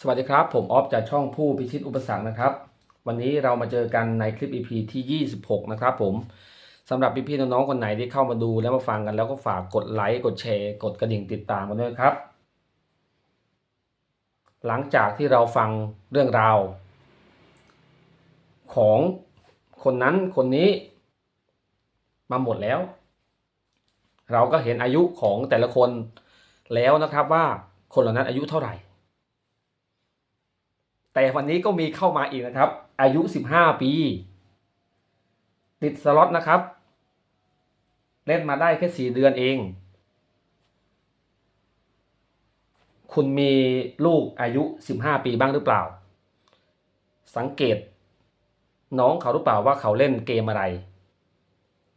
สวัสดีครับ ผมออฟจากช่องผู้พิชิตอุปสรรคนะครับ วันนี้เรามาเจอกันในคลิป EP ที่ 26 นะครับผมสำหรับพี่ๆน้องๆคนไหนที่เข้ามาดูแล้วมาฟังกันแล้วก็ฝากกดไลค์กดแชร์กดกระดิ่งติดตามกันด้วยครับ หลังจากที่เราฟังเรื่องราว ของคนนั้นคนนี้ มาหมดแล้ว เราก็เห็นอายุของแต่ละคนแล้วนะครับว่าคนเหล่านั้นอายุเท่าไหร่ แต่วันนี้ก็มีเข้ามาอีกนะครับ อายุ 15 ปี ติดสล็อตนะครับ เล่นมาได้แค่ 4 เดือนเอง คุณมีลูกอายุ 15 ปีบ้างหรือเปล่า สังเกต น้องเขาหรือเปล่าว่าเขาเล่นเกมอะไร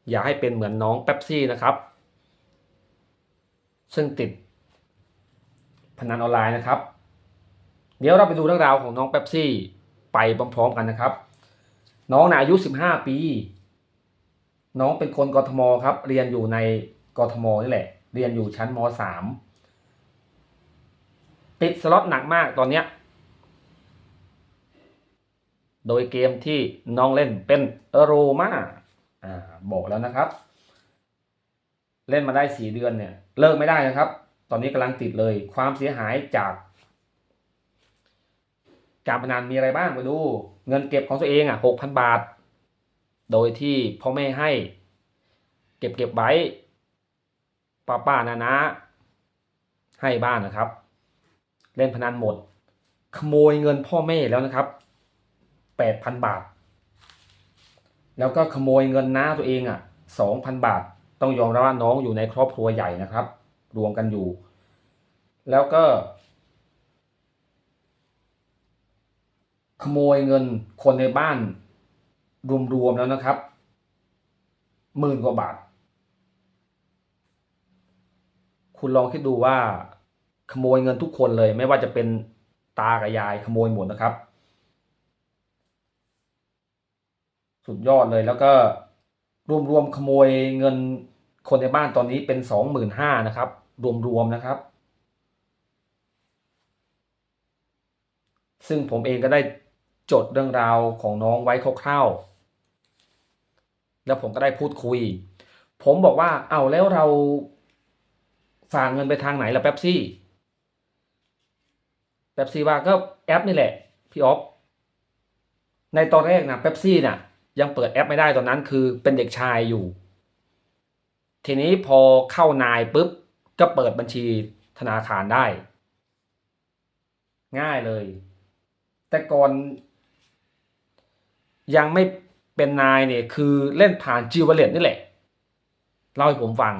อย่าให้เป็นเหมือนน้องเป๊ปซี่นะครับ ซึ่งติดพนันออนไลน์นะครับ เดี๋ยวเราไปดูเรื่องราวของน้องเป๊ปซี่ไปพร้อมๆกันนะครับ น้องนะอายุ 15 ปี น้องเป็นคนกทมครับ เรียนอยู่ในกทมนี่แหละ เรียนอยู่ชั้นม .3 ติดสล็อตหนักมากตอนเนี้ยโดยเกมที่น้องเล่นเป็นโรมาอ่าบอกแล้วนะครับ เล่นมาได้ 4 เดือนเนี่ยเลิกไม่ได้นะครับ ตอนนี้กำลังติดเลยความเสียหายจาก การพนันมีอะไรบ้างไปดู เงินเก็บของตัวเองอะหกพันบาท โดยที่พ่อแม่ให้ เก็บเก็บไว้ป้าป้านานะให้บ้านนะครับ เล่นพนันหมด ขโมยเงินพ่อแม่แล้วนะครับแปดพันบาท แล้วก็ขโมยเงินน้าตัวเองอะสองพันบาท ต้องยอมรับว่าน้องอยู่ในครอบครัวใหญ่นะครับ รวมกันอยู่ แล้วก็ ขโมยเงินคนในบ้านรวมๆแล้วนะครับหมื่นกว่าบาท คุณลองคิดดูว่า ขโมยเงินทุกคนเลย ไม่ว่าจะเป็นตากับยายขโมยหมดนะครับ สุดยอดเลยแล้วก็รวมๆขโมยเงินคนในบ้านตอนนี้เป็นสองหมื่นห้านะครับ รวมๆนะครับ ซึ่งผมเองก็ได้ จดเรื่องราวของน้องไว้คร่าวๆแล้วผมก็ได้พูดคุย ผมบอกว่าเอาแล้วเราฝากเงินไปทางไหนล่ะแป๊บซี่แป๊บซี่ว่าก็แอปนี่แหละพี่ออฟในตอนแรกนะแป๊บซี่น่ะยังเปิดแอปไม่ได้ตอนนั้นคือเป็นเด็กชายอยู่ ทีนี้พอเข้านายปุ๊บก็เปิดบัญชีธนาคารได้ ง่ายเลย แต่ก่อน ยังไม่เป็นนายเนี่ยคือเล่นผ่านจิวเวลเลตนี่แหละเล่าให้ผมฟัง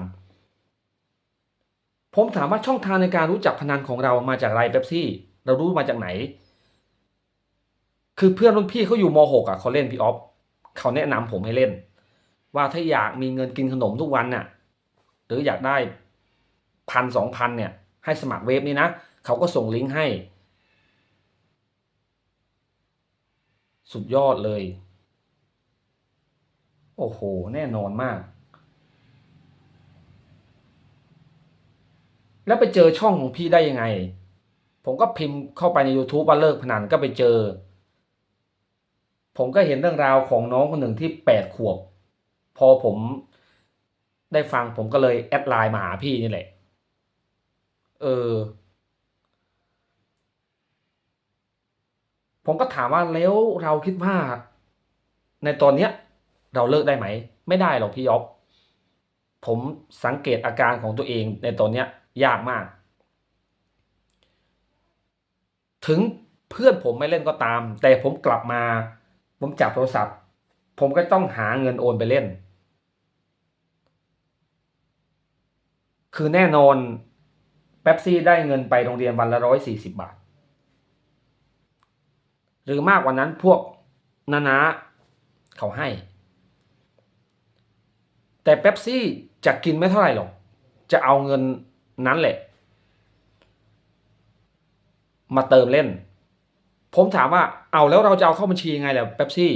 ผมถามว่าช่องทางในการรู้จักพนันของเรามาจากอะไรเป๊ปซี่ เรารู้มาจากไหน คือเพื่อนรุ่นพี่เขาอยู่ม .6 อะเขาเล่นพี่ออฟเขาแนะนำผมให้เล่น ว่าถ้าอยากมีเงินกินขนมทุกวันน่ะหรืออยากได้พันสองพันเนี่ยให้สมัครเว็บนี้นะเขาก็ส่งลิงก์ให้ สุดยอดเลย โอ้โห แน่นอนมาก แล้วไปเจอช่องของพี่ได้ยังไง ผมก็พิมพ์เข้าไปใน YouTube ว่าเลิกพนันก็ไปเจอ ผมก็เห็นเรื่องราวของน้องคนหนึ่งที่แปดขวบ พอผมได้ฟังผมก็เลยแอดไลน์มาหาพี่นี่แหละ เออ ผมก็ถามว่าแล้วเราคิดว่า ในตอนเนี้ยเราเลิกได้ไหม ไม่ได้หรอกพี่ยอบผมสังเกตอาการของตัวเองในตอนเนี้ยยากมาก ถึงเพื่อนผมไม่เล่นก็ตาม แต่ผมกลับมา ผมจับโทรศัพท์ ผมก็ต้องหาเงินโอนไปเล่น คือแน่นอนเป๊ปซี่ได้เงินไปโรงเรียนวันละร้อยสี่สิบบาท หรือมากกว่านั้นพวกนานาเขาให้ แต่เป๊ปซี่จะกินไม่เท่าไหร่หรอก จะเอาเงินนั้นแหละ มาเติมเล่น ผมถามว่าเอาแล้วเราจะเอาเข้าบัญชียังไงล่ะเป๊ปซี่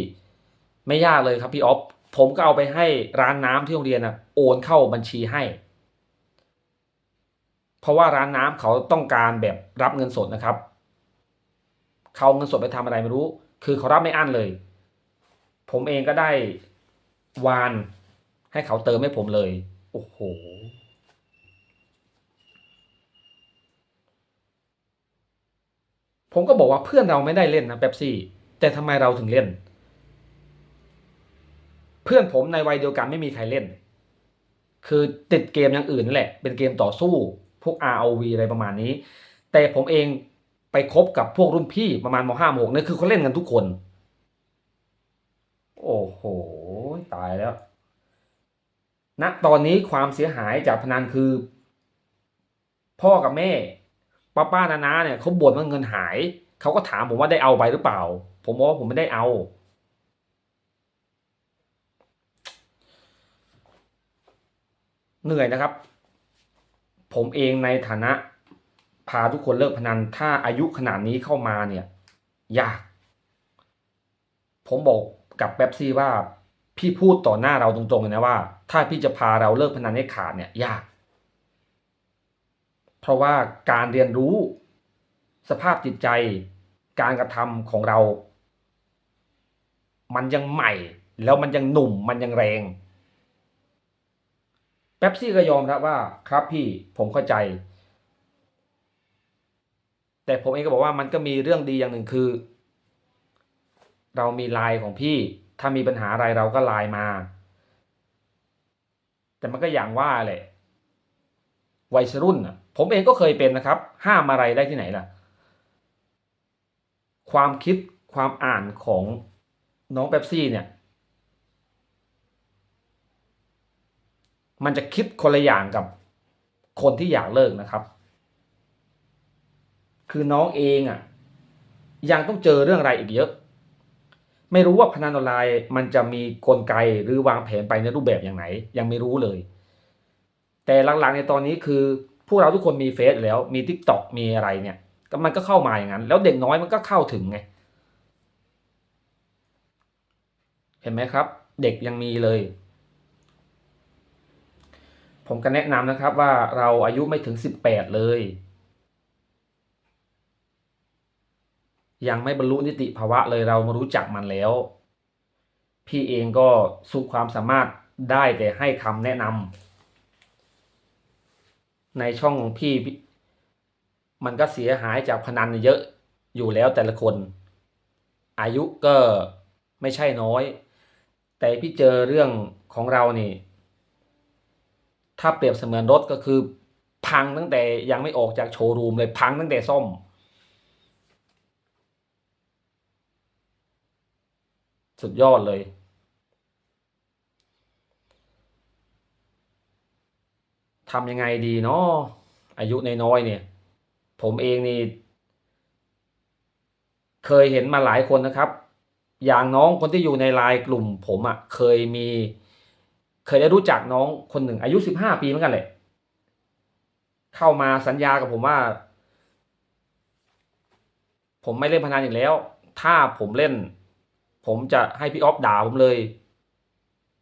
ไม่ยากเลยครับพี่ออฟผมก็เอาไปให้ร้านน้ำที่โรงเรียนนะโอนเข้าบัญชีให้ เพราะว่าร้านน้ำเขาต้องการแบบรับเงินสดนะครับ เขาเงินสดไปทำอะไรไม่รู้ คือเขารับไม่อั้นเลย ผมเองก็ได้วานให้เขาเติมให้ผมเลย โอ้โห ผมก็บอกว่าเพื่อนเราไม่ได้เล่นนะเป๊ปซี่ แต่ทำไมเราถึงเล่น เพื่อนผมในวัยเดียวกันไม่มีใครเล่น คือติดเกมอย่างอื่นนั่นแหละ เป็นเกมต่อสู้ พวก ROV อะไรประมาณนี้ แต่ผมเอง ไปคบกับพวกรุ่นพี่ประมาณมห้ามหกเนี่ยคือเขาเล่นกันทุกคน โอ้โห ตายแล้วณตอนนี้ความเสียหายจากพนันคือ พ่อกับแม่ป้าป้านานาเนี่ยเขาบ่นว่าเงินหาย เขาก็ถามผมว่าได้เอาไปหรือเปล่า ผมบอกว่าผมไม่ได้เอา เหนื่อยนะครับ ผมเองในฐานะ พาทุกคนเลิกพนัน ถ้าอายุขนาดนี้เข้ามาเนี่ยยาก ผมบอกกับแป๊บซี่ว่าพี่พูดต่อหน้าเราตรงๆเลยนะว่า ถ้าพี่จะพาเราเลิกพนันให้ขาดเนี่ยยาก เพราะว่าการเรียนรู้สภาพจิตใจการกระทำของเรา มันยังใหม่ แล้วมันยังหนุ่มมันยังแรงแป๊บซี่ก็ยอมรับว่าครับพี่ผมเข้าใจ แต่ผมเองก็บอกว่ามันก็มีเรื่องดีอย่างหนึ่งคือ เรามีไลน์ของพี่ ถ้ามีปัญหาอะไรเราก็ไลน์มา แต่มันก็อย่างว่าแหละวัยรุ่นน่ะ ผมเองก็เคยเป็นนะครับ ห้ามอะไรได้ที่ไหนล่ะ ความคิดความอ่านของน้องเป๊ปซี่เนี่ย มันจะคิดคนละอย่างกับคนที่อยากเลิกนะครับ คือน้องเองอะยังต้องเจอเรื่องอะไรอีกเยอะ ไม่รู้ว่าพนันออนไลน์มันจะมีกลไกหรือวางแผนไปในรูปแบบอย่างไหน ยังไม่รู้เลย แต่หลังๆในตอนนี้คือพวกเราทุกคนมีเฟซแล้วมีทิกตอกมีอะไรเนี่ยก็มันก็เข้ามาอย่างนั้น แล้วเด็กน้อยมันก็เข้าถึงไงเห็นไหมครับ เด็กยังมีเลย ผมก็แนะนำนะครับว่าเราอายุไม่ถึงสิบแปดเลย ยังไม่บรรลุนิติภาวะเลยเรามารู้จักมันแล้ว พี่เองก็สุดความสามารถได้แต่ให้คำแนะนำในช่องของพี่ มันก็เสียหายจากพนันเยอะอยู่แล้วแต่ละคน อายุก็ไม่ใช่น้อย แต่พี่เจอเรื่องของเรานี่ ถ้าเปรียบเสมือนรถก็คือ พังตั้งแต่ยังไม่ออกจากโชว์รูมเลยพังตั้งแต่ซ่อม สุดยอดเลย ทำยังไงดีเนาะอายุนน้อยเนี่ย ผมเองนี่ เคยเห็นมาหลายคนนะครับ อย่างน้องคนที่อยู่ในไลน์กลุ่ม ผมอะ่ะเคยมี เคยได้รู้จักน้องคนหนึ่งอายุสิบห้าปีเหมือนกันแหละเข้ามาสัญญากับผมว่า ผมไม่เล่นพนันอีกแล้ว ถ้าผมเล่น ผมจะให้พี่ออฟด่าผมเลย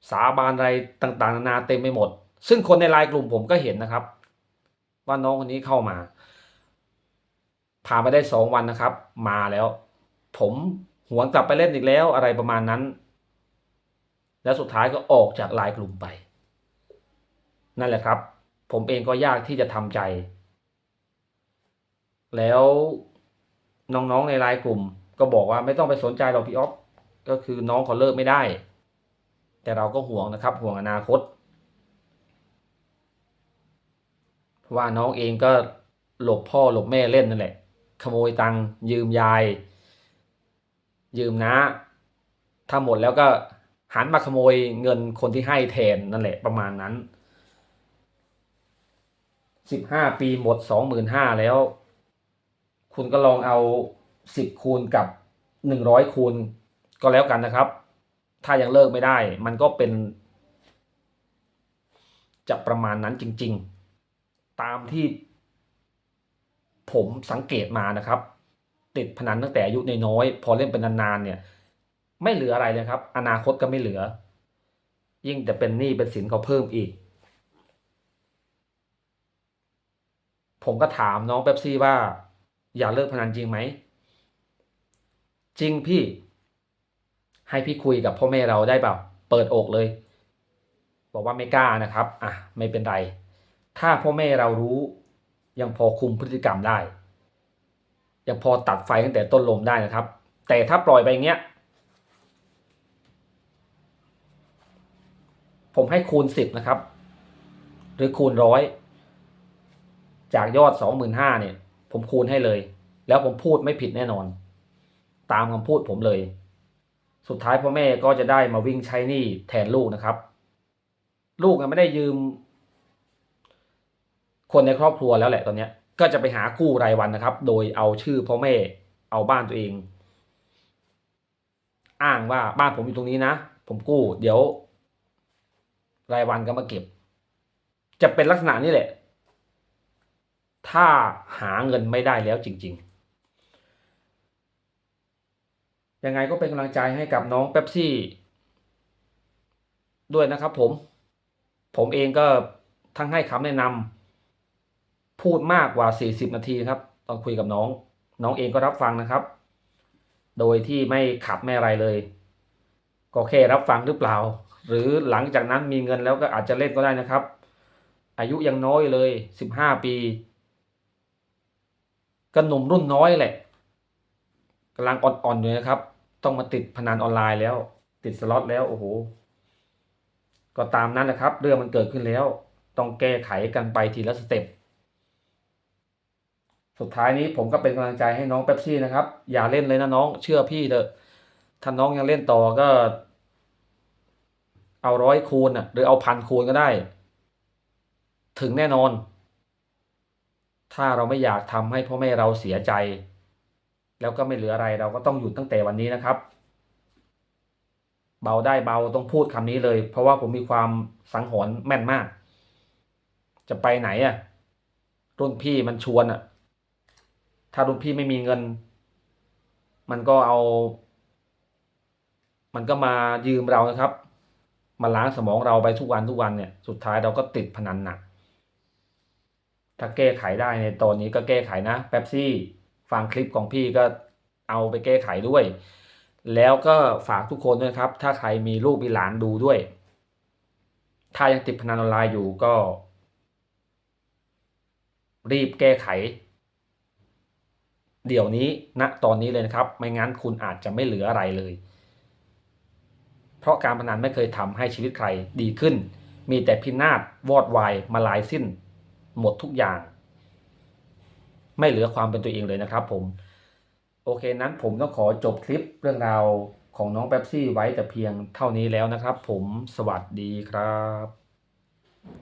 สาบานอะไรต่างๆ นานาเต็มไปหมด ซึ่งคนในไลน์กลุ่มผมก็เห็นนะครับ ว่าน้องคนนี้เข้ามา ผ่านไปได้สองวันนะครับ มาแล้ว ผมหวนกลับไปเล่นอีกแล้วอะไรประมาณนั้น แล้วสุดท้ายก็ออกจากไลน์กลุ่มไป นั่นแหละครับ ผมเองก็ยากที่จะทำใจ แล้วน้องๆในไลน์กลุ่มก็บอกว่าไม่ต้องไปสนใจหรอกพี่ออฟ ก็คือน้องเขาเลิกไม่ได้ แต่เราก็ห่วงนะครับห่วงอนาคต ว่าน้องเองก็หลบพ่อหลบแม่เล่นนั่นแหละ ขโมยตังค์ยืมยาย ยืมนะถ้าหมดแล้วก็หันมาขโมยเงินคนที่ให้แทนนั่นแหละประมาณนั้นสิบห้าปีหมดสองหมื่นห้าแล้ว คุณก็ลองเอาสิบคูณกับหนึ่งร้อยคูณ ก็แล้วกันนะครับ ถ้ายังเลิกไม่ได้ มันก็เป็น จะประมาณนั้นจริง ๆ ตามที่ ผมสังเกตมานะครับ ติดพนันตั้งแต่อายุน้อยๆพอเล่นเป็นนานๆเนี่ย ไม่เหลืออะไรเลยครับ อนาคตก็ไม่เหลือ ยิ่งจะเป็นหนี้เป็นสินเขาเพิ่มอีก ผมก็ถามน้องเป๊ปซี่ว่า อยากเลิกพนันจริงไหมจริงพี่ ให้พี่คุยกับพ่อแม่เราได้เปล่าเปิดอกเลย บอกว่าไม่กล้านะครับอะไม่เป็นไร ถ้าพ่อแม่เรารู้ยังพอคุมพฤติกรรมได้ ยังพอตัดไฟตั้งแต่ต้นลมได้นะครับ แต่ถ้าปล่อยไปอย่างเงี้ย ผมให้คูณสิบนะครับ หรือคูณร้อยจากยอดสองหมื่นห้าเนี่ย ผมคูณให้เลย แล้วผมพูดไม่ผิดแน่นอน ตามคำพูดผมเลย สุดท้ายพ่อแม่ก็จะได้มาวิ่งใช้หนี้แทนลูกนะครับ ลูกยังไม่ได้ยืม คนในครอบครัวแล้วแหละตอนนี้ก็จะไปหากู้รายวันนะครับ โดยเอาชื่อพ่อแม่เอาบ้านตัวเอง อ้างว่าบ้านผมอยู่ตรงนี้นะ ผมกู้ เดี๋ยว รายวันก็มาเก็บ จะเป็นลักษณะนี้แหละ ถ้าหาเงินไม่ได้แล้วจริง ๆ ยังไงก็เป็นกำลังใจให้กับน้องเป๊ปซี่ ด้วยนะครับผม ผมเองก็ทั้งให้คำแนะนำพูดมากกว่า 40 นาทีครับตอนคุยกับน้อง น้องเองก็รับฟังนะครับ โดยที่ไม่ขัดไม่อะไรเลย ก็แค่รับฟังหรือเปล่า หรือหลังจากนั้นมีเงินแล้วก็อาจจะเล่นก็ได้นะครับ อายุยังน้อยเลย 15 ปีก็หนุ่มรุ่นน้อยแหละ กำลังอ่อนๆอยู่นะครับ ต้องมาติดพนันออนไลน์แล้ว ติดสล็อตแล้วโอ้โหก็ตามนั้นแหละครับ เรื่องมันเกิดขึ้นแล้ว ต้องแก้ไขกันไปทีละสเต็ปสุดท้ายนี้ผมก็เป็นกำลังใจให้น้องเป๊ปซี่นะครับ อย่าเล่นเลยนะน้องเชื่อพี่เถอะถ้าน้องยังเล่นต่อก็ เอาร้อยคูณอะ หรือเอาพันคูณก็ได้ ถึงแน่นอน ถ้าเราไม่อยากทำให้พ่อแม่เราเสียใจ แล้วก็ไม่เหลืออะไรเราก็ต้องหยุดตั้งแต่วันนี้นะครับ เบาได้เบาต้องพูดคำนี้เลย เพราะว่าผมมีความสังหรณ์แม่นมาก จะไปไหนอะรุ่นพี่มันชวนอะถ้ารุ่นพี่ไม่มีเงิน มันก็เอา มันก็มายืมเรานะครับ มาล้างสมองเราไปทุกวันทุกวันเนี่ยสุดท้ายเราก็ติดพนันหนักถ้าแก้ไขได้ในตอนนี้ก็แก้ไขนะแป๊บซี่ ฟังคลิปของพี่ก็เอาไปแก้ไขด้วย แล้วก็ฝากทุกคนด้วยครับ ถ้าใครมีลูกมีหลานดูด้วย ถ้ายังติดพนันออนไลน์อยู่ก็ รีบแก้ไข เดี๋ยวนี้ณนะตอนนี้เลยนะครับ ไม่งั้นคุณอาจจะไม่เหลืออะไรเลย เพราะการพนันไม่เคยทำให้ชีวิตใครดีขึ้น มีแต่พินาศวอดวายมาลายสิ้น หมดทุกอย่าง ไม่เหลือความเป็นตัวเองเลยนะครับผม โอเคนั้นผมต้องขอจบคลิปเรื่องราวของน้องแป๊บซี่ไว้แต่เพียงเท่านี้แล้วนะครับผมสวัสดีครับ